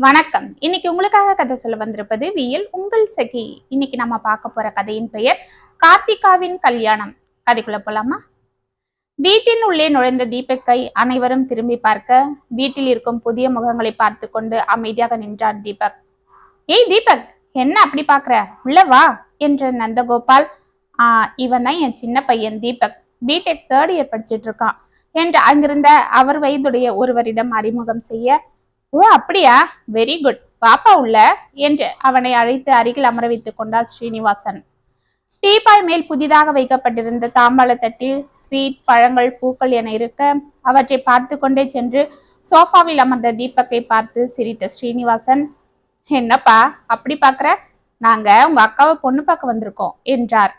வணக்கம். இன்னைக்கு உங்களுக்காக கதை சொல்ல வந்திருப்பது வியல் உங்கள் சகி. இன்னைக்கு நம்ம பார்க்க போற கதையின் பெயர் கார்த்திகாவின் கல்யாணம். கதைக்குள்ள போலாமா? வீட்டின் உள்ளே நுழைந்த தீபக்கை அனைவரும் திரும்பி பார்க்க வீட்டில் இருக்கும் புதிய முகங்களை பார்த்து கொண்டு அமைதியாக நின்றார் தீபக். ஏய் தீபக் என்ன அப்படி பாக்குற உள்ள வா என்ற நந்தகோபால் ஆஹ் இவன் தான் என் சின்ன பையன் தீபக். பிடெக் தேர்ட் இயர் படிச்சுட்டு இருக்கான். என்று அங்கிருந்த அவர் வயதுடைய ஒருவரிடம் அறிமுகம் செய்ய ஓ அப்படியா? வெரி குட் பாப்பா உள்ள? என்று அவனை அழைத்து அருகில் அமர வைத்துக் கொண்டார் ஸ்ரீனிவாசன். டீபாய் மேல் புதிதாக வைக்கப்பட்டிருந்த தாம்பாள தட்டில் ஸ்வீட் பழங்கள் பூக்கள் என இருக்க அவற்றை பார்த்து கொண்டே சென்று சோஃபாவில் அமர்ந்த தீபக்கை பார்த்து சிரித்த ஸ்ரீனிவாசன் என்னப்பா அப்படி பார்க்குற நாங்க உங்க அக்காவை பொண்ணு பார்க்க வந்திருக்கோம் என்றார்.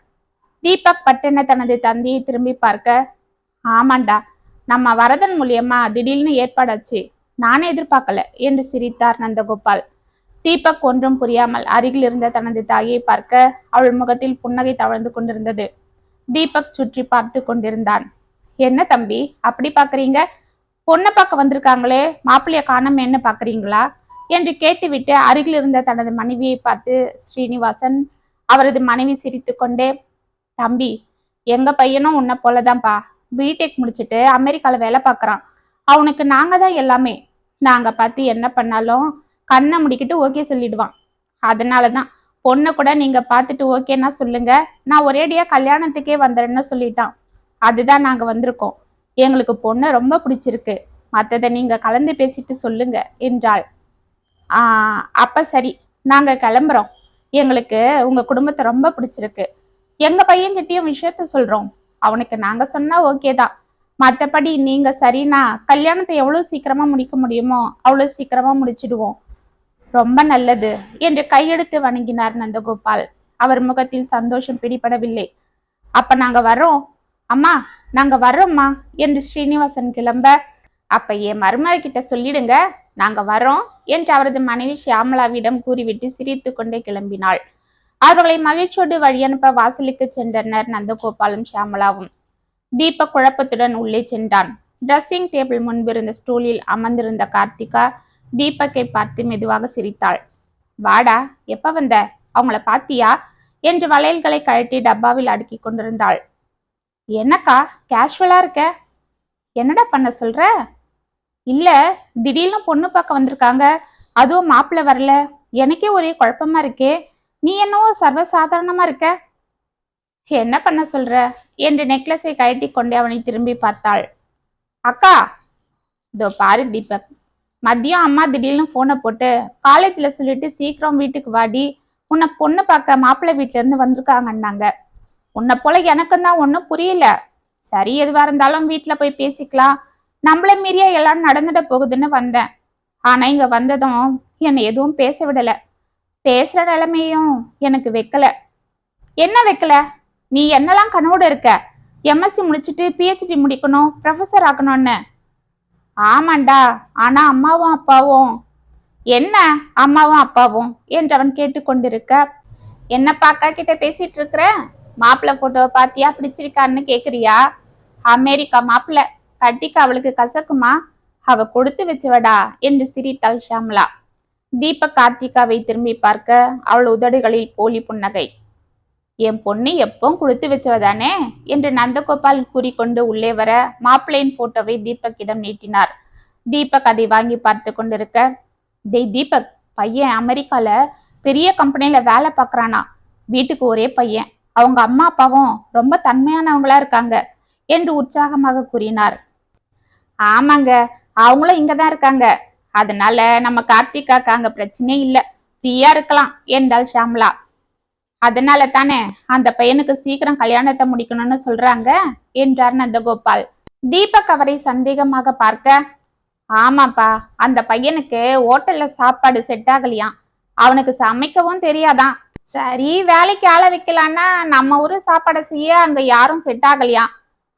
தீபக் பட்டென தனது தந்தையை திரும்பி பார்க்க ஆமாண்டா நம்ம வரதன் மூலியமா திடீர்னு ஏற்பாடாச்சு. நானே எதிர்பார்க்கல என்று சிரித்தார் நந்தகோபால். தீபக் ஒன்றும் புரியாமல் அருகில் இருந்த தனது தாயை பார்க்க அவள் முகத்தில் புன்னகை தவழ்ந்து கொண்டிருந்தது. தீபக் சுற்றி பார்த்து கொண்டிருந்தான். என்ன தம்பி அப்படி பாக்குறீங்க பொண்ணை பார்க்க வந்திருக்காங்களே மாப்பிள்ளைய என்ன பாக்குறீங்களா என்று கேட்டுவிட்டு அருகில் இருந்த தனது மனைவியை பார்த்து ஸ்ரீனிவாசன் அவரது மனைவி சிரித்துக்கொண்டே தம்பி எங்க பையனும் உன்னை போலதான்ப்பா. பிடெக் முடிச்சுட்டு அமெரிக்கால வேலை பார்க்கறான். அவனுக்கு நாங்க தான் எல்லாமே. நாங்கள் பார்த்து என்ன பண்ணாலும் கண்ணை முடிக்கிட்டு ஓகே சொல்லிடுவான். அதனால தான் பொண்ணை கூட நீங்கள் பார்த்துட்டு ஓகேன்னா சொல்லுங்க. நான் ஒரேடியாக கல்யாணத்துக்கே வந்துடுறேன்னு சொல்லிட்டான். அதுதான் நாங்கள் வந்திருக்கோம். எங்களுக்கு பொண்ணை ரொம்ப பிடிச்சிருக்கு. மற்றதை நீங்கள் கலந்து பேசிட்டு சொல்லுங்க என்றாள். அப்போ சரி நாங்கள் கிளம்புறோம். எங்களுக்கு உங்கள் குடும்பத்தை ரொம்ப பிடிச்சிருக்கு. எங்கள் பையன்கிட்டயும் விஷயத்த சொல்கிறோம் அவனுக்கு நாங்கள் சொன்னால் ஓகே தான் மற்றபடி நீங்க சரினா கல்யாணத்தை எவ்வளவு சீக்கிரமா முடிக்க முடியுமோ அவ்வளவு சீக்கிரமா முடிச்சிடுவோம். ரொம்ப நல்லது என்று கையெடுத்து வணங்கினார் நந்தகோபால். அவர் முகத்தில் சந்தோஷம் பிடிபடவில்லை. அப்ப நாங்க வர்றோம். அம்மா நாங்க வர்றோம்மா என்று ஸ்ரீனிவாசன் கிளம்ப. அப்ப என் மருமக கிட்ட சொல்லிடுங்க நாங்க வரோம் என்று அவரது மனைவி ஷியாமலாவிடம் கூறிவிட்டு சிரித்து கொண்டே கிளம்பினாள். அவர்களை மகிழ்ச்சியோடு வழியனுப்ப வாசலுக்கு சென்றனர் நந்தகோபாலும் ஷியாமலாவும். தீப குழப்பத்துடன் உள்ளே சென்றான். ட்ரெஸ்ஸிங் டேபிள் முன்பிருந்த ஸ்டூலில் அமர்ந்திருந்த கார்த்திகா தீபக்கை பார்த்து மெதுவாக சிரித்தாள். வாடா எப்ப வந்த? அவங்கள பாத்தியா? என்று வளையல்களை கழட்டி டப்பாவில் அடுக்கி கொண்டிருந்தாள். என்னக்கா கேஷுவலா இருக்க? என்னடா பண்ண சொல்ற? இல்ல திடீர்னு பொண்ணு பார்க்க வந்திருக்காங்க. அதுவும் மாப்பிள்ளை வரல. எனக்கே ஒரே குழப்பமா இருக்கே. நீ என்னவோ சர்வசாதாரணமா இருக்க? என்ன பண்ண சொல்ற? என்று நெக்லஸை கழட்டி கொண்டே அவனை திரும்பி பார்த்தாள். அக்கா! இதோ பாரு தீபக். மதியம் அம்மா திடீர்னு ஃபோனை போட்டு காலேஜில் சொல்லிட்டு சீக்கிரம் வீட்டுக்கு வாடி. உன்னை பொண்ணு பார்க்க மாப்பிள்ளை வீட்டிலேருந்து வந்திருக்காங்கன்னாங்க. உன்னை போல எனக்கும் தான் ஒன்றும் புரியல. சரி எதுவாக இருந்தாலும் வீட்டில் போய் பேசிக்கலாம். நம்மள மீறியா எல்லாம் நடந்துட போகுதுன்னு வந்தேன். ஆனால் இங்கே வந்ததும் என்னை எதுவும் பேச விடலை. பேசுகிற நிலைமையும் எனக்கு வைக்கலை. என்ன வைக்கல? நீ என்னெல்லாம் கனவோடு இருக்க? எம்எஸ்சி முடிச்சுட்டு பிஹெச்டி முடிக்கணும் ப்ரொஃபஸர் ஆக்கணும்னு. ஆமாண்டா ஆனா அம்மாவும் அப்பாவும். என்ன அம்மாவும் அப்பாவும் என்று அவன் கேட்டுக்கொண்டிருக்க. என்னப்பா அக்கா கிட்ட பேசிட்டு இருக்கிற? மாப்பிள்ளை போட்டோவை பாத்தியா? பிடிச்சிருக்கான்னு கேக்குறியா? அமெரிக்கா மாப்பிள்ளை. கட்டிக்கு அவளுக்கு கசக்குமா? அவ கொடுத்து வச்சவடா என்று சிரித்தாள் ஷாம்லா தீபக் கார்த்திகாவை திரும்பி பார்க்க அவள் உதடுகளில் போலி புன்னகை. என் பொண்ணு எப்போ கொடுத்து வச்சவதானே என்று நந்தகோபால் கூறிக்கொண்டு உள்ளே வர மாப்பிள்ளையின் போட்டோவை தீபக்கிடம் நீட்டினார். தீபக் அதை வாங்கி பார்த்து கொண்டிருக்க டேய் தீபக் பையன் அமெரிக்கால பெரிய கம்பெனியில வேலை பார்க்கறானா? வீட்டுக்கு ஒரே பையன். அவங்க அம்மா அப்பாவும் ரொம்ப தன்மையானவங்களா இருக்காங்க என்று உற்சாகமாக கூறினார். ஆமாங்க அவங்களும் இங்க தான் இருக்காங்க. அதனால நம்ம கார்த்திகாக்கு அங்க பிரச்சனையே இல்லை. ஃப்ரீயா இருக்கலாம் என்றாள் ஷாம்லா. அதனால தானே அந்த பையனுக்கு சீக்கிரம் கல்யாணத்தை முடிக்கணும்னு சொல்றாங்க என்றார் நந்தகோபால். தீபக் அவரை சந்தேகமாக பார்க்க ஆமாப்பா அந்த பையனுக்கு ஹோட்டல்ல சாப்பாடு செட் ஆகலையாம். அவனுக்கு சமைக்கவும் தெரியாதான் சரி வேலைக்கு ஆள வைக்கலான்னா நம்ம ஊரு சாப்பாடை செய்ய அங்க யாரும் செட் ஆகலையாம்.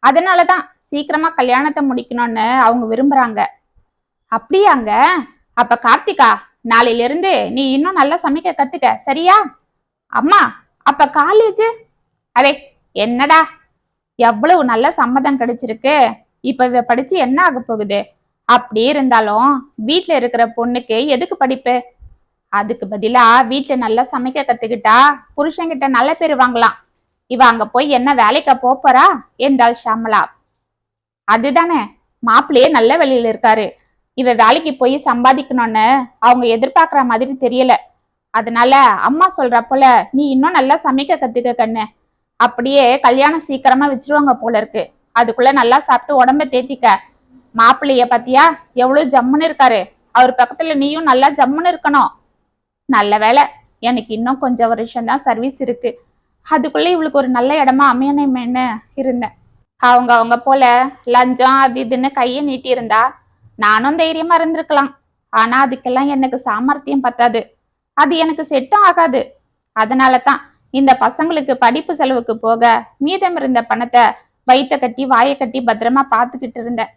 அதனாலதான் சீக்கிரமா கல்யாணத்தை முடிக்கணும்னு அவங்க விரும்புறாங்க. அப்படியாங்க? அப்ப கார்த்திகா நாளையிலிருந்து நீ இன்னும் நல்லா சமைக்க கத்துக்க சரியா? அம்மா அப்ப காலேஜ் அரே என்னடா? எவ்வளவு நல்ல சம்மதம் கிடைச்சிருக்கு. இப்ப இவ படிச்சு என்ன ஆக போகுது? அப்படி இருந்தாலும் வீட்டுல இருக்கிற பொண்ணுக்கு எதுக்கு படிப்பு? அதுக்கு பதிலா வீட்டுல நல்லா சமைக்க கத்துக்கிட்டா புருஷங்கிட்ட நல்ல பேர் வாங்கலாம். இவ அங்க போய் என்ன வேலைக்கா போறா? என்றாள் ஷாமலா. அதுதானே மாப்பிள்ளையே நல்ல வழியில இருக்காரு. இவ வேலைக்கு போய் சம்பாதிக்கணும்னு அவங்க எதிர்பார்க்கற மாதிரி தெரியல. அதனால அம்மா சொல்றப்போல போல நீ இன்னும் நல்லா சமைக்க கத்துக்க கண்ணு. அப்படியே கல்யாணம் சீக்கிரமா வச்சிருவாங்க போல இருக்கு. அதுக்குள்ள நல்லா சாப்பிட்டு உடம்ப தேத்திக்க. மாப்பிள்ளைய பாத்தியா? எவ்வளவு ஜம்முன்னு இருக்காரு. அவர் பக்கத்துல நீயும் நல்லா ஜம்முன்னு இருக்கணும். நல்ல வேலை எனக்கு இன்னும் கொஞ்சம் வருஷம் தான் சர்வீஸ் இருக்கு. அதுக்குள்ள இவளுக்கு ஒரு நல்ல இடமா அமையணுமேன்னு இருந்தேன். அவங்க அவங்க போல லஞ்சம் அது இதுன்னு கையை நீட்டி இருந்தா நானும் தைரியமா இருந்திருக்கலாம். ஆனா அதுக்கெல்லாம் எனக்கு சாமர்த்தியம் பத்தாது. அது எனக்கு செட்டும் ஆகாது. அதனால தான் இந்த பசங்களுக்கு படிப்பு செலவுக்கு போக மீதம் இருந்த பணத்தை வயிற்ற கட்டி வாயை கட்டி பத்திரமா பார்த்துக்கிட்டு இருந்தேன்.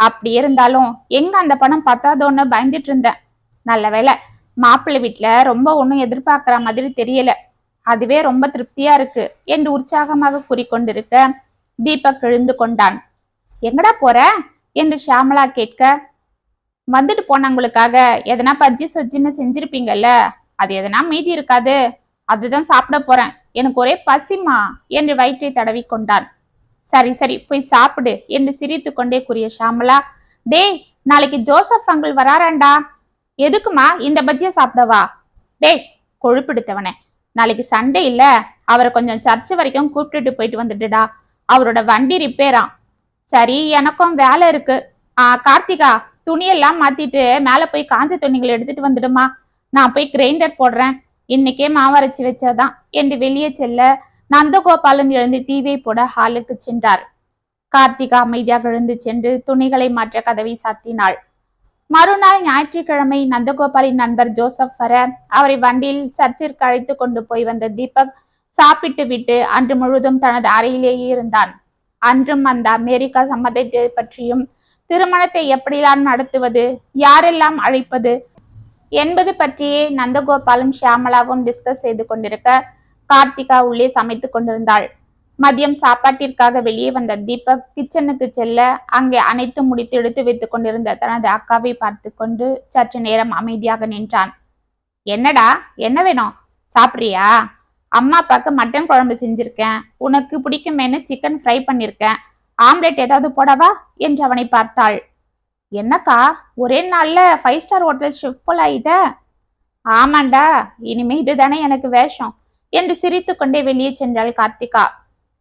அப்படி இருந்தாலும் எங்க அந்த பணம் பத்தாதோன்னு பயந்துட்டு இருந்தேன். நல்ல வேளை மாப்பிள்ளை வீட்டில் ரொம்ப ஒன்றும் எதிர்பார்க்குற மாதிரி தெரியல. அதுவே ரொம்ப திருப்தியா இருக்கு என்று உற்சாகமாக கூறிக்கொண்டிருக்க தீபக் எழுந்து கொண்டான். எங்கடா போற? என்று ஷியாமலா கேட்க வந்துட்டு போனவங்களுக்காக எதனா பஜ்ஜி சொஜ்ஜின்னு செஞ்சிருப்பீங்கல்ல. அது எதனா மீதி இருக்காது. அதுதான் சாப்பிட போறேன். எனக்கு ஒரே பசிமா என்று வயிற்றை தடவி கொண்டான். சரி சரி போய் சாப்பிடு என்று சிரித்து கொண்டே கூறிய ஷாமலா டேய் நாளைக்கு ஜோசப் அங்கிள் வராராண்டா? எதுக்குமா இந்த பஜ்ஜியை சாப்பிடவா? டேய் கொழுப்பிடுத்தவனே. நாளைக்கு சண்டே இல்ல. அவரை கொஞ்சம் சர்ச்சு வரைக்கும் கூப்பிட்டுட்டு போயிட்டு வந்துட்டுடா அவரோட வண்டி ரிப்பேராம். சரி எனக்கும் வேலை இருக்கு. ஆ கார்த்திகா துணியெல்லாம் மாத்திட்டு மேல போய் காஞ்ச துணிகளை எடுத்துட்டு வந்துடுமா நான் போய் கிரைண்டர் போடுறேன். இன்னைக்கே மாவரைச்சி வச்சாதான். என்று வெளியே செல்ல நந்தகோபாலன் எழுந்து டிவியை போட ஹாலுக்கு சென்றார். கார்த்திகா அமைதியாக எழுந்து சென்று துணிகளை மாற்ற கதவை சாத்தினாள். மறுநாள் ஞாயிற்றுக்கிழமை நந்தகோபாலின் நண்பர் ஜோசப் வர அவரை வண்டியில் சர்ச்சிற்கு அழைத்து கொண்டு போய் வந்த தீபக் சாப்பிட்டு விட்டு அன்று முழுவதும் தனது அறையிலேயே இருந்தான். அன்றும் அந்த அமெரிக்கா சம்மதத்தை பற்றியும் திருமணத்தை எப்படிலாம் நடத்துவது யாரெல்லாம் அழைப்பது என்பது பற்றியே நந்தகோபாலும் ஷியாமலாவும் டிஸ்கஸ் செய்து கொண்டிருக்க கார்த்திகா உள்ளே சமைத்து கொண்டிருந்தாள். மதியம் சாப்பாட்டிற்காக வெளியே வந்த தீபக் கிச்சனுக்கு செல்ல அங்கே அனைத்து முடித்து எடுத்து வைத்துக் கொண்டிருந்த தனது அக்காவை பார்த்து கொண்டு சற்று நேரம் அமைதியாக நின்றான். என்னடா என்ன வேணும்? சாப்பிட்றியா? அம்மா அப்பாவுக்கு மட்டன் குழம்பு செஞ்சிருக்கேன். உனக்கு பிடிக்குமேன்னு சிக்கன் ஃப்ரை பண்ணிருக்கேன். ஆம்லெட் ஏதாவது போடவா? என்று அவனை பார்த்தாள். என்னக்கா ஒரே நாளில் ஃபைவ் ஸ்டார் ஹோட்டல் ஷிஃப்ட் போல் ஆயிட்ட? ஆமாண்டா இனிமே இதுதானே எனக்கு வேஷம். என்று சிரித்து கொண்டே வெளியே சென்றாள் கார்த்திகா.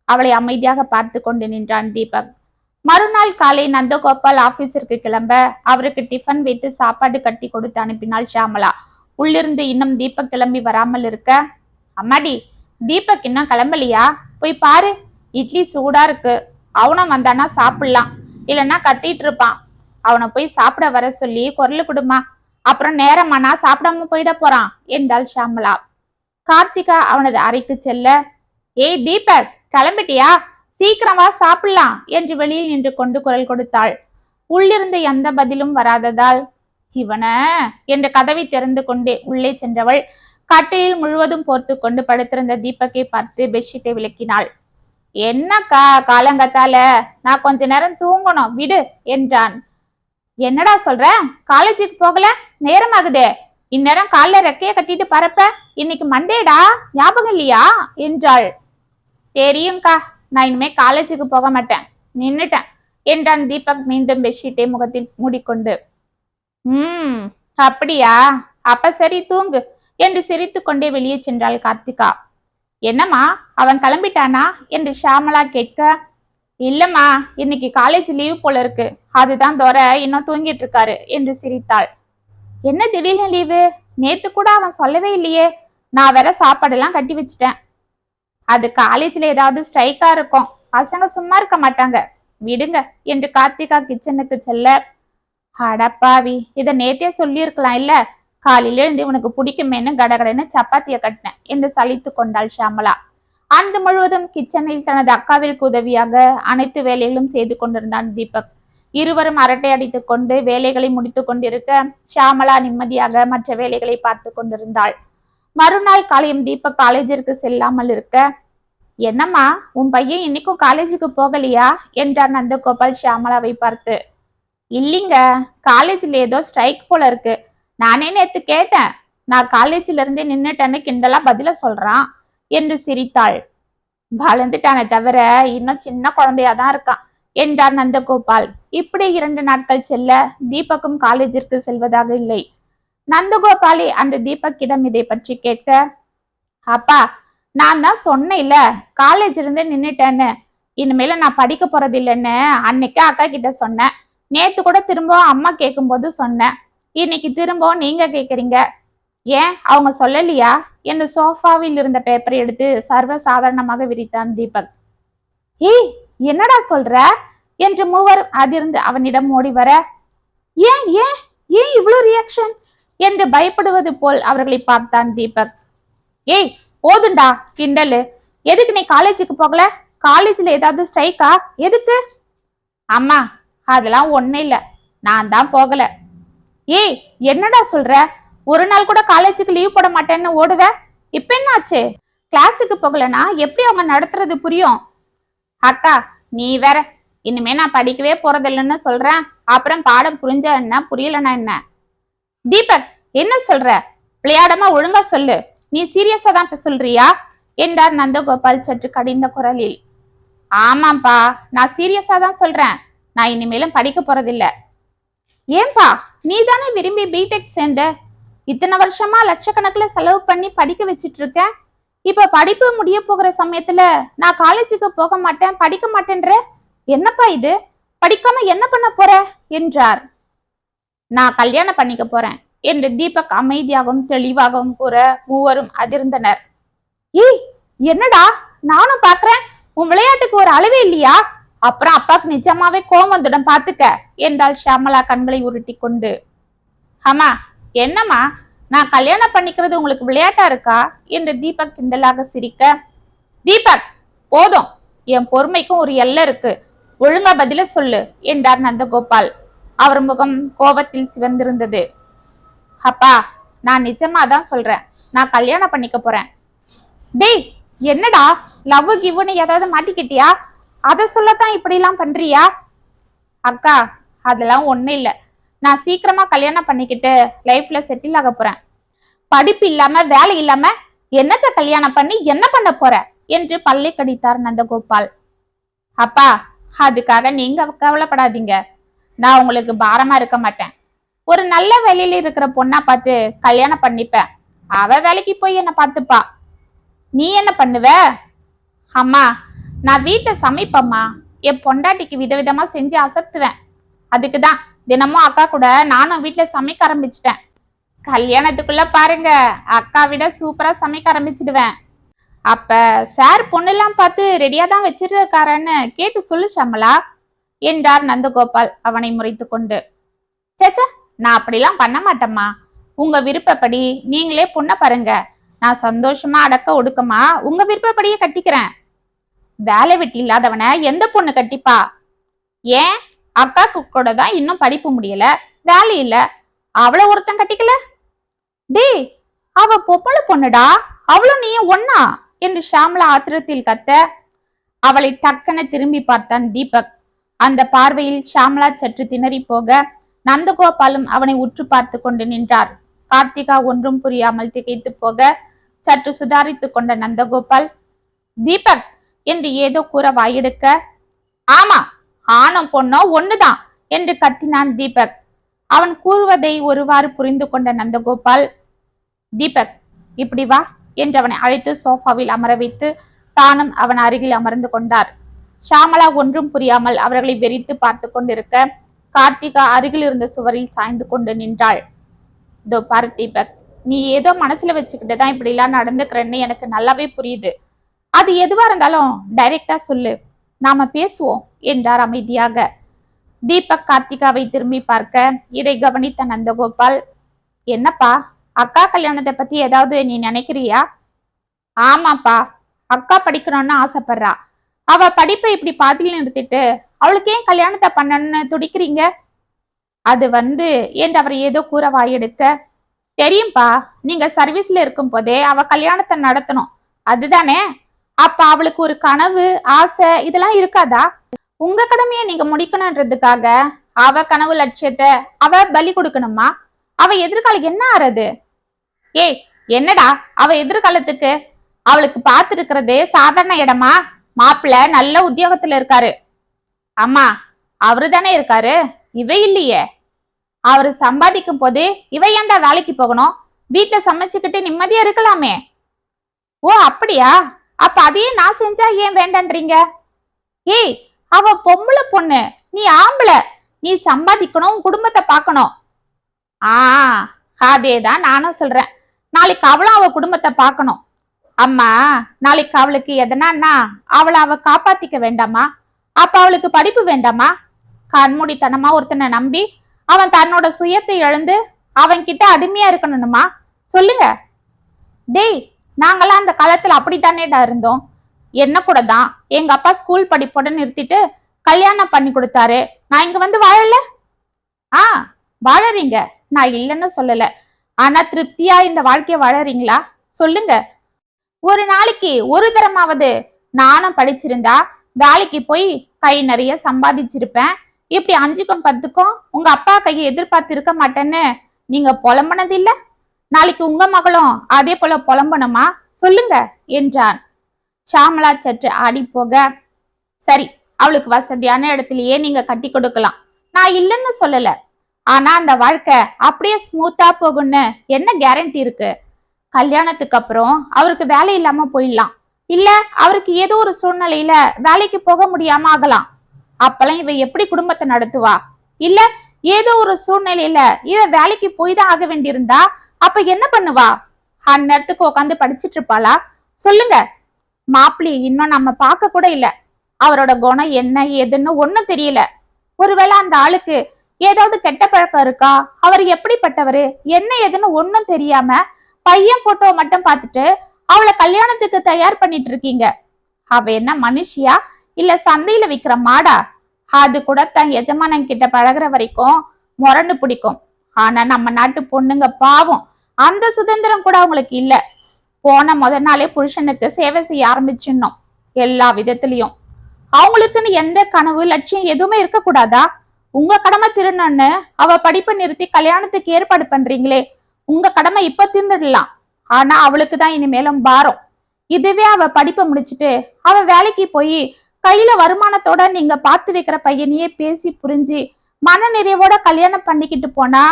அவளை அமைதியாக பார்த்து கொண்டு நின்றான் தீபக். மறுநாள் காலை நந்தகோபால் ஆபீஸிற்கு கிளம்ப அவருக்கு டிஃபன் வைத்து சாப்பாடு கட்டி கொடுத்து அனுப்பினாள் ஷியாமலா உள்ளிருந்து இன்னும் தீபக் கிளம்பி வராமல் இருக்க? அம்மாடி தீபக் இன்னும் கிளம்பலையா? போய் பாரு இட்லி சூடா இருக்கு. அவனும் வந்தானா சாப்பிடலாம். இல்லைன்னா கத்திட்டு இருப்பான். அவனை போய் சாப்பிட வர சொல்லி குரல் கொடுமா. அப்புறம் நேரமானா சாப்பிடாம போயிட போறான் என்றாள் ஷாமலா. கார்த்திகா அவனது அறைக்கு செல்ல ஏய் தீபக் கிளம்பிட்டியா? சீக்கிரமா சாப்பிடலாம் என்று வெளியில் நின்று கொண்டு குரல் கொடுத்தாள். உள்ளிருந்து எந்த பதிலும் வராததால் இவன என்று கதவை திறந்து கொண்டே உள்ளே சென்றவள் கட்டையில் முழுவதும் போர்த்து கொண்டு படுத்திருந்த தீபக்கை பார்த்து பெட்ஷீட்டை விளக்கினாள். என்னக்கா காலங்கத்தால? நான் கொஞ்ச நேரம் தூங்கணும் விடு என்றான். என்னடா சொல்ற? காலேஜுக்கு போகல? நேரம் ஆகுதே இந்நேரம் காலைல ரெக்கைய கட்டிட்டு பரப்ப இன்னைக்கு மண்டேடா? ஞாபகம் இல்லையா? என்றாள். தெரியும்க்கா நான் இனிமே காலேஜுக்கு போக மாட்டேன். நின்னுட்டேன் என்றான் தீபக் மீண்டும் பெட்ஷீட்டை முகத்தில் மூடிக்கொண்டு. ம் அப்படியா? அப்ப சரி தூங்கு என்று சிரித்து கொண்டே வெளியே சென்றாள் கார்த்திகா. என்னம்மா அவன் கிளம்பிட்டானா? என்று ஷாமலா கேட்க இல்லம்மா இன்னைக்கு காலேஜ் லீவ் போல இருக்கு. அதுதான் துரை இன்னும் தூங்கிட்டு இருக்காரு என்று சிரித்தாள். என்ன திடீர்னு லீவு நேத்து கூட அவன் சொல்லவே இல்லையே. நான் வேற சாப்பாடெல்லாம் கட்டி வச்சிட்டேன். அது காலேஜ்ல ஏதாவது ஸ்ட்ரைக்கா இருக்கும். பசங்க சும்மா இருக்க மாட்டாங்க. விடுங்க என்று கார்த்திகா கிச்சனுக்கு செல்ல. அடப்பாவி இத நேத்தே சொல்லியிருக்கலாம் இல்ல? காலையில இருந்து உனக்கு பிடிக்குமேன்னு கடகடன்னு சப்பாத்திய கட்டினேன் என்று சலித்து கொண்டாள் ஷியாமலா அன்று முழுவதும் கிச்சனில் தனது அக்காவிற்கு உதவியாக அனைத்து வேலைகளும் செய்து கொண்டிருந்தான் தீபக். இருவரும் அரட்டை அடித்துக் கொண்டு வேலைகளை முடித்துக் கொண்டிருக்க ஷியாமலா நிம்மதியாக மற்ற வேலைகளை பார்த்து கொண்டிருந்தாள். மறுநாள் காலையும் தீபக் காலேஜிற்கு செல்லாமல் இருக்க என்னம்மா உன் பையன் இன்னைக்கும் காலேஜுக்கு போகலையா? என்றார் நந்தகோபால் ஷியாமலாவை பார்த்து. இல்லைங்க காலேஜில் ஏதோ ஸ்ட்ரைக் போல இருக்கு. நானே நேற்று கேட்டேன். நான் காலேஜில இருந்தே நின்னுட்டேன்னு கிண்டலா பதில சொல்றான். என்று சிரித்தாள். வளர்ந்துட்டானே தவிர இன்னும் சின்ன குழந்தையா தான் இருக்கான் என்றார் நந்தகோபால். இப்படி இரண்டு நாட்கள் செல்ல தீபக்கும் காலேஜிற்கு செல்வதாக இல்லை. நந்தகோபாலி அன்று தீபக்கிடம் இதை பற்றி கேட்க அப்பா நான் தான் சொன்னேன்ல காலேஜ் இருந்து நின்னுட்டேன்னு. இனிமேல நான் படிக்க போறது இல்லைன்னு அன்னைக்கு அக்கா கிட்ட சொன்னேன். நேத்து கூட திரும்பவும் அம்மா கேட்கும்போது சொன்னேன். இன்னைக்கு திரும்பவும் நீங்க கேக்குறீங்க. ஏன் அவங்க சொல்லலையா? என்று சோஃபாவில் இருந்த பேப்பரை எடுத்து சர்வ சாதாரணமாக விரித்தான் தீபக். ஏய் என்னடா சொல்ற? என்று மூவர் அதிர்ந்து அவனிடம் ஓடி வர ஏன் ஏன் ஏன் இவ்வளோ ரியாக்ஷன் என்று பயப்படுவது போல் அவர்களை பார்த்தான் தீபக். ஏய் போதுண்டா கிண்டலு. எதுக்கு நீ காலேஜுக்கு போகல? காலேஜ்ல ஏதாவது ஸ்ட்ரைக்கா எதுக்கு? அம்மா அதெல்லாம் ஒன்றும் இல்ல. நான் தான் போகல. ஏய் என்னடா சொல்ற? ஒரு நாள் கூட காலேஜுக்கு லீவ் போட மாட்டேன்னு ஓடுவேன் இப்ப என்ன ஆச்சு கிளாஸுக்கு போகலனா எப்படி அவங்க நடத்துறது புரியும்? அக்கா நீ வேற இனிமே நான் படிக்கவே போறதில்லைன்னு சொல்றேன். அப்புறம் பாடம் புரிஞ்சா என்ன? புரியலனா என்ன? தீபக் என்ன சொல்ற? விளையாடமா ஒழுங்கா சொல்லு. நீ சீரியஸா தான் இப்ப சொல்றியா? என்றார் நந்தகோபால் சற்று கடிந்த குரலில். ஆமாப்பா நான் சீரியஸா தான் சொல்றேன். நான் இனிமேலும் படிக்க போறதில்ல. ஏன்பா நீ தானே விரும்பி பிடெக் சேர்ந்த? இத்தனை வருஷமா லட்சக்கணக்கில் செலவு பண்ணி படிக்க வச்சிட்டு இருக்கேன் இப்ப படிப்பு முடிய போகிற சமயத்துல நான் காலேஜுக்கு போக மாட்டேன் படிக்க மாட்டேன்ற? என்னப்பா இது? படிக்காம என்ன பண்ண போற? என்றார். நான் கல்யாணம் பண்ணிக்க போறேன் என்று தீபக் அமைதியாகவும் தெளிவாகவும் கூற மூவரும் அதிர்ந்தனர். ஏய் என்னடா? நானும் பாக்குறேன் உன் விளையாட்டுக்கு ஒரு அளவே இல்லையா? அப்புறம் அப்பாக்கு நிஜமாவே கோவம் வந்துடும் பாத்துக்க என்றாள் ஷியாமலா கண்களை உருட்டி கொண்டு. ஆமா என்னம்மா நான் கல்யாணம் பண்ணிக்கிறது உங்களுக்கு விளையாட்டா இருக்கா? என்று தீபக் கிண்டலாக சிரிக்க. தீபக் போதும். என் பொறுமைக்கும் ஒரு எல்லை இருக்கு. ஒழுங்கா பதில சொல்லு என்றார் நந்தகோபால். அவர் முகம் கோபத்தில் சிவந்திருந்தது. அப்பா நான் நிஜமா தான் சொல்றேன். நான் கல்யாணம் பண்ணிக்க போறேன். டேய் என்னடா? லவ் கிவ்னு ஏதாவது மாட்டிக்கிட்டியா? அதை சொல்லத்தான் இப்படிலாம் பண்றியா? அக்கா அதெல்லாம் ஒண்ணும் இல்லை. நான் சீக்கிரமா கல்யாணம் பண்ணிக்கிட்டு லைஃப்ல செட்டில் ஆக போறேன். படிப்பு இல்லாம வேலை இல்லாம என்னத்த கல்யாணம் பண்ணி என்ன பண்ண போற? என்று பல்லை கடித்தார் நந்தகோபால். அப்பா அதுக்காக நீங்க கவலைப்படாதீங்க. நான் உங்களுக்கு பாரமா இருக்க மாட்டேன். ஒரு நல்ல வேலையில இருக்கிற பொண்ணா பார்த்து கல்யாணம் பண்ணிப்பேன். அவ வேலைக்கு போய் என்ன பார்த்துப்பா. நீ என்ன பண்ணுவ? அம்மா நான் வீட்டுல சமைப்பம்மா. என் பொண்டாட்டிக்கு விதவிதமா செஞ்சு அசத்துவேன். அதுக்கு தான் தினமும் அக்கா கூட நானும் வீட்டுல சமைக்க ஆரம்பிச்சிட்டேன். கல்யாணத்துக்குள்ள பாருங்க அக்கா விட சூப்பரா சமைக்க ஆரம்பிச்சிடுவேன். அப்ப சார் பொண்ணெல்லாம் பார்த்து ரெடியா தான் வச்சிருக்காரன்னு கேட்டு சொல்லு சமலா என்றார் நந்தகோபால் அவனை முறைத்து கொண்டு. சேச்சா நான் அப்படிலாம் பண்ண மாட்டேம்மா. உங்க விருப்பப்படி நீங்களே பொண்ணை பாருங்க. நான் சந்தோஷமா அடக்க ஒடுக்கமா உங்க விருப்பப்படியே கட்டிக்கிறேன். வேலை வெட்டி இல்லாதவனை எந்த பொண்ணு கட்டிப்பா? ஏன்? அக்கா கூட தான் இன்னும் படிப்பு முடியல. வேலை இல்ல அவளை ஒருத்தன் கட்டிக்கல? டே அவ பொப்பள பொண்ணுடா. அவளும் நீயும் ஒன்னா என்று ஷாம்லா ஆத்திரத்தில் கத்த. அவளை டக்கென திரும்பி பார்த்தான் தீபக். அந்த பார்வையில் ஷாம்லா சற்று திணறி போக நந்தகோபாலும் அவனை உற்று பார்த்து கொண்டு நின்றார். கார்த்திகா ஒன்றும் புரியாமல் திகைத்து போக சற்று சுதாரித்து கொண்ட நந்தகோபால் தீபக்! என்று ஏதோ கூற வாயெடுக்க ஆமா ஆணும் பொண்ணோ ஒண்ணுதான் என்று கத்தினான் தீபக். அவன் கூறுவதை ஒருவாறு புரிந்து கொண்ட நந்தகோபால் தீபக் இப்படி வா என்று அவனை அழைத்து சோஃபாவில் அமர வைத்து தானும் அவன் அருகில் அமர்ந்து கொண்டார். ஷாமலா ஒன்றும் புரியாமல் அவர்களை வெறித்து பார்த்து கொண்டிருக்க கார்த்திகா அருகில் இருந்த சுவரில் சாய்ந்து கொண்டு நின்றாள். இதோ பாரு தீபக் நீ ஏதோ மனசுல வச்சுக்கிட்டு தான் இப்படி எல்லாம் நடந்துக்கிறேன்னு எனக்கு நல்லாவே புரியுது. அது எதுவா இருந்தாலும் டைரக்டா சொல்லு. நாம பேசுவோம் என்றார் அமைதியாக. தீபக் கார்த்திகாவை திரும்பி பார்க்க இதை கவனித்த நந்தகோபால் என்னப்பா அக்கா கல்யாணத்தை பத்தி ஏதாவது நீ நினைக்கிறியா? ஆமாப்பா அக்கா படிக்கணும்னு ஆசைப்படுறா. அவ படிப்பை இப்படி பாதியில் நிறுத்திட்டு அவளுக்கு ஏன் கல்யாணத்தை பண்ணணும்னு துடிக்கிறீங்க? அது வந்து என்று அவர் ஏதோ கூற வாயெடுக்க தெரியும்பா நீங்க சர்வீஸ்ல இருக்கும் போதே அவ கல்யாணத்தை நடத்தணும். அதுதானே? அப்ப அவளுக்கு ஒரு கனவு ஆசை இதெல்லாம் இருக்காதா? உங்க கடமையை நீங்க முடிக்கணுன்றதுக்காக அவ கனவு லட்சியத்தை அவ பலி கொடுக்கணுமா? அவ எதிர்காலம் என்ன ஆறது? ஏய் என்னடா? அவ எதிர்காலத்துக்கு அவளுக்கு பார்த்துருக்கிறதே சாதாரண இடமா? மாப்பிள்ளை நல்ல உத்தியோகத்துல இருக்காரு. அம்மா அவரு தானே இருக்காரு? இவ இல்லையே. அவரு சம்பாதிக்கும் போது இவ ஏன்டா வேலைக்கு போகணும்? வீட்டுல சமைச்சுக்கிட்டு நிம்மதியா இருக்கலாமே. ஓ அப்படியா? அப்ப அதையே நான் செஞ்சா ஏன் வேண்டான்றீங்க? ஏய் அவ பொம்பளை பொண்ணு. நீ ஆம்பளை. நீ சம்பாதிக்கணும் உன் குடும்பத்தை பார்க்கணும். ஆ அதேதான் நானும் சொல்றேன். நாளைக்கு அவளும் அவ குடும்பத்தை பார்க்கணும். அம்மா நாளைக்கு அவளுக்கு எதனான்னா அவளை அவ காப்பாத்திக்க வேண்டாமா? அப்ப அவளுக்கு படிப்பு வேண்டாமா? கண்மூடித்தனமா ஒருத்தனை நம்பி அவன் தன்னோட சுயத்தை இழந்து அவன்கிட்ட அடிமையா இருக்கணுமா? சொல்லுங்க. டேய் நாங்களாம் அந்த காலத்துல அப்படித்தானேடா இருந்தோம். என்ன கூட தான். எங்க அப்பா ஸ்கூல் படிப்போட நிறுத்திட்டு கல்யாணம் பண்ணி கொடுத்தாரு. நான் இங்க வந்து வாழல? ஆ வாழறீங்க. நான் இல்லைன்னு சொல்லல. ஆனா திருப்தியா இந்த வாழ்க்கையை வாழறீங்களா? சொல்லுங்க. ஒரு நாளைக்கு ஒரு தரமாவது நானும் படிச்சிருந்தா வேலைக்கு போய் கை நிறைய சம்பாதிச்சிருப்பேன். இப்படி அஞ்சுக்கும் பத்துக்கும் உங்க அப்பா கையை எதிர்பார்த்து இருக்க மாட்டேன்னு நீங்க புலம்புனது நாளைக்கு உங்க மகளும் அதே போல புலம்பணுமா? சொல்லுங்க என்றான். ஷாமலா சற்று ஆடி போக சரி அவளுக்கு வசதியான இடத்துலயே நீங்க கட்டி கொடுக்கலாம். நான் இல்லைன்னு சொல்லல. ஆனா அந்த வாழ்க்கை அப்படியே ஸ்மூத்தா போகும்னு என்ன கேரண்டி இருக்கு? கல்யாணத்துக்கு அப்புறம் அவருக்கு வேலை இல்லாம போயிடலாம். இல்ல அவருக்கு ஏதோ ஒரு சூழ்நிலையில வேலைக்கு போக முடியாம ஆகலாம். அப்பெல்லாம் இவ எப்படி குடும்பத்தை நடத்துவா? இல்ல ஏதோ ஒரு சூழ்நிலையில இவ வேலைக்கு போய் தான் ஆக வேண்டியிருந்தா அப்ப என்ன பண்ணுவா? அந்நேரத்துக்கு உட்காந்து படிச்சுட்டு இருப்பாளா? சொல்லுங்க. மாப்பிள்ளை இன்னும் நம்ம பார்க்க கூட இல்ல. அவரோட குணம் என்ன ஏதுன்னு ஒன்னும் தெரியல. ஒருவேளை அந்த ஆளுக்கு ஏதாவது கெட்ட பழக்கம் இருக்கா? அவர் எப்படிப்பட்டவரு? என்ன ஏதுன்னு ஒன்றும் தெரியாம பையன் போட்டோவை மட்டும் பார்த்துட்டு அவளை கல்யாணத்துக்கு தயார் பண்ணிட்டு இருக்கீங்க. அவ என்ன மனுஷியா? இல்ல சந்தையில விக்கிற மாடா? அது கூட தன் எஜமானன் கிட்ட பழகுற வரைக்கும் முரண்டு பிடிக்கும். ஆனா நம்ம நாட்டு பொண்ணுங்க பாவம். அந்த சுதந்திரம் கூட அவங்களுக்கு இல்ல. போன முத நாளே புருஷனுக்கு சேவை செய்ய ஆரம்பிச்சிடணும் எல்லா விதத்திலையும். அவங்களுக்குன்னு எந்த கனவு லட்சியம் எதுவுமே இருக்கக்கூடாதா உங்க கடமை திருநன்னு அவ படிப்பை நிறுத்தி கல்யாணத்துக்கு ஏற்பாடு பண்றீங்களே. உங்க கடமை இப்ப தீர்ந்துடலாம். ஆனா அவளுக்கு தான் இனிமேலும் பாரம். இதுவே அவ படிப்பை முடிச்சிட்டு அவ வேலைக்கு போய் கையில வருமானத்தோட நீங்க பார்த்து வைக்கிற பையனையே பேசி புரிஞ்சு மன நிறைவோட கல்யாணம் பண்ணிக்கிட்டு போனா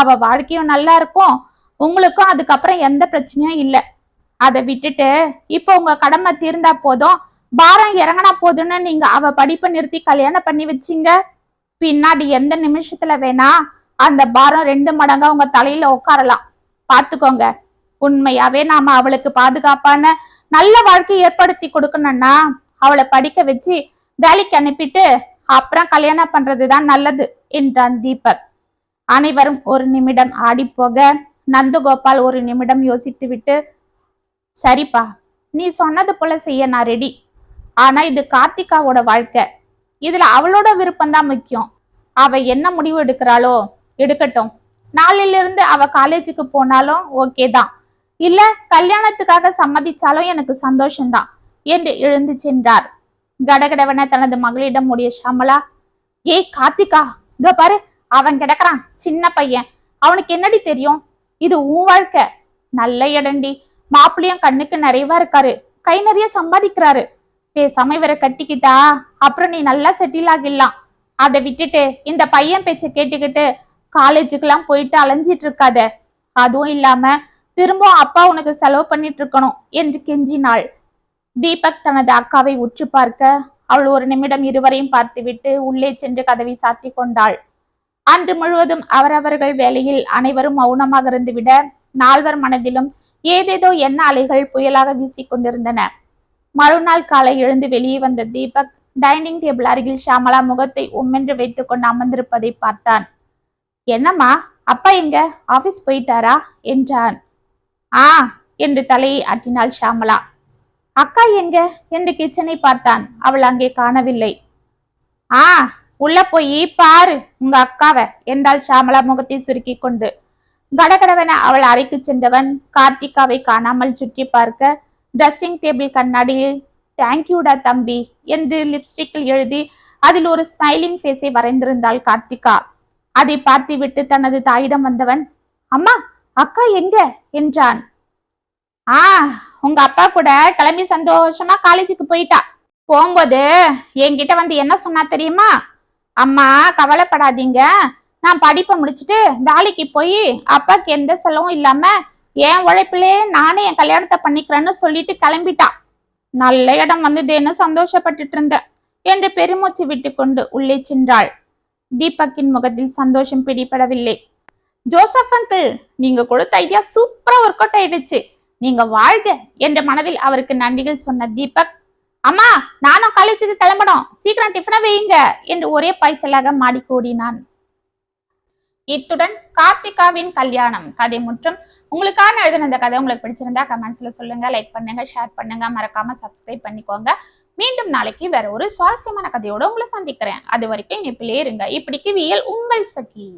அவ வாழ்க்கையும் நல்லா இருக்கும். உங்களுக்கும் அதுக்கப்புறம் எந்த பிரச்சனையும் இல்லை. அதை விட்டுட்டு இப்போ உங்க கடமை தீர்ந்தா போதும். பாரம் இறங்கினா போதும்னு நீங்க அவ படிப்பை நிறுத்தி கல்யாணம் பண்ணி வச்சீங்க. பின்னாடி எந்த நிமிஷத்துல வேணா அந்த பாரம் ரெண்டு மடங்கா உங்க தலையில உட்காரலாம். பாத்துக்கோங்க. உண்மையாவே நாம அவளுக்கு பாதுகாப்பான நல்ல வாழ்க்கை ஏற்படுத்தி கொடுக்கணும்னா அவளை படிக்க வச்சு வேலைக்கு அனுப்பிட்டு அப்புறம் கல்யாணம் பண்றதுதான் நல்லது என்றான் தீபக். அனைவரும் ஒரு நிமிடம் ஆடிப்போக. நந்தகோபால் ஒரு நிமிடம் யோசித்துவிட்டு சரிப்பா நீ சொன்னது போல செய்ய நான் ரெடி ஆனா இது கார்த்திகாவோட வாழ்க்கை. இதுல அவளோட விருப்பம் தான் முக்கியம். அவ என்ன முடிவு எடுக்கிறாளோ எடுக்கட்டும். நாளிலிருந்து அவ காலேஜுக்கு போனாலும் ஓகே தான். இல்ல கல்யாணத்துக்காக சம்மதிச்சாலும் எனக்கு சந்தோஷம்தான் என்று எழுந்து சென்றார். கடகடவன தனது மகளிடம் முடிய ஷமலா ஏய் கார்த்திகா இதோ பாரு அவன் கிடக்குறான் சின்ன பையன். அவனுக்கு என்னடி தெரியும்? இது உன் வாழ்க்கை. நல்ல இடண்டி மாப்பிள்ளையும் கண்ணுக்கு நிறைவா இருக்காரு. கை நிறைய சம்பாதிக்கிறாரு. பேசாம இவரை கட்டிக்கிட்டா அப்புறம் நீ நல்லா செட்டில் ஆகிடலாம். அதை விட்டுட்டு இந்த பையன் பேச்சை கேட்டுக்கிட்டு காலேஜுக்கெல்லாம் போயிட்டு அலைஞ்சிட்டு இருக்காத அதுவும் இல்லாம திரும்ப அப்பா உனக்கு செலவு பண்ணிட்டு இருக்கணும் என்று கெஞ்சினாள். தீபக் தனது அக்காவை உற்று பார்க்க அவள் ஒரு நிமிடம் இருவரையும் பார்த்துவிட்டு உள்ளே சென்று கதவை சாத்தி கொண்டாள். அன்று முழுவதும் அவரவர்கள் வேலையில் அனைவரும் மௌனமாக இருந்துவிட நால்வர் மனதிலும் ஏதேதோ எண்ண அலைகள் புயலாக வீசிக் கொண்டிருந்தன. மறுநாள் காலை எழுந்து வெளியே வந்த தீபக் டைனிங் டேபிள் அருகில் ஷாமலா முகத்தை உம்மென்று வைத்துக் கொண்டு அமர்ந்திருப்பதை பார்த்தான். என்னம்மா அப்பா எங்க? ஆபீஸ் போயிட்டாரா? என்றான். ஆ என்று தலையை ஆட்டினாள் ஷாமலா. அக்கா எங்க? என்று கிச்சனை பார்த்தான். அவள் அங்கே காணவில்லை. ஆ உள்ள போய் பாரு உங்க அக்காவை என்றாள் ஷாமலா முகத்தை சுருக்கி கொண்டு. கடகடவென அவள் அறைக்கு சென்றவன் கார்த்திகாவை காணாமல் சுற்றி பார்க்க ட்ரெஸ்ஸிங் டேபிள் கண்ணாடியில் தேங்க்யூடா தம்பி என்று லிப்ஸ்டிக்கில் எழுதி அதில் ஒரு ஸ்மைலிங் ஃபேஸை வரைந்திருந்தாள் கார்த்திகா. அதை பார்த்துவிட்டு தனது தாயிடம் வந்தவன் அம்மா அக்கா எங்க? என்றான். ஆ உங்க அப்பா கூட கிளம்பி சந்தோஷமா காலேஜுக்கு போயிட்டா. போகும்போது என்கிட்ட வந்து என்ன சொன்னா தெரியுமா? அம்மா கவலைப்படாதீங்க. நான் படிப்பை முடிச்சுட்டு வேலைக்கு போய் அப்பாவுக்கு எந்த செலவும் இல்லாம என் உழைப்பிலே நானே என் கல்யாணத்தை பண்ணிக்கிறேன்னு சொல்லிட்டு கிளம்பிட்டா. நல்ல இடம் வந்ததேன்னு சந்தோஷப்பட்டுட்டு இருந்தேன் என்று பெருமூச்சு விட்டுக்கொண்டு உள்ளே சென்றாள். தீபக்கின் முகத்தில் சந்தோஷம் பிடிபடவில்லை. ஜோசப் அங்கிள் நீங்க கொடுத்த ஐடியா சூப்பரா ஒர்க் அவுட் ஆயிடுச்சு. நீங்க வாழ்க என்ற மனதில் அவருக்கு நன்றிகள் சொன்ன தீபக். அம்மா நானும் காலேஜுக்கு கிளம்பணும். சீக்கிரம் டிஃபனை வையுங்க என்று ஒரே பாய்ச்சலாக மாடி கூடினான் இத்துடன் கார்த்திகாவின் கல்யாணம் கதை முற்றும். உங்களுக்கான எழுதின இந்த கதை உங்களுக்கு பிடிச்சிருந்தா கமெண்ட்ஸ்ல சொல்லுங்க லைக் பண்ணுங்க ஷேர் பண்ணுங்க. மறக்காம சப்ஸ்கிரைப் பண்ணிக்கோங்க. மீண்டும் நாளைக்கு வேற ஒரு சுவாரஸ்யமான கதையோட உங்களை சந்திக்கிறேன். அது வரைக்கும் இணைப்பிலே இருங்க. இப்படிக்கு வியல் உங்கள் சகி.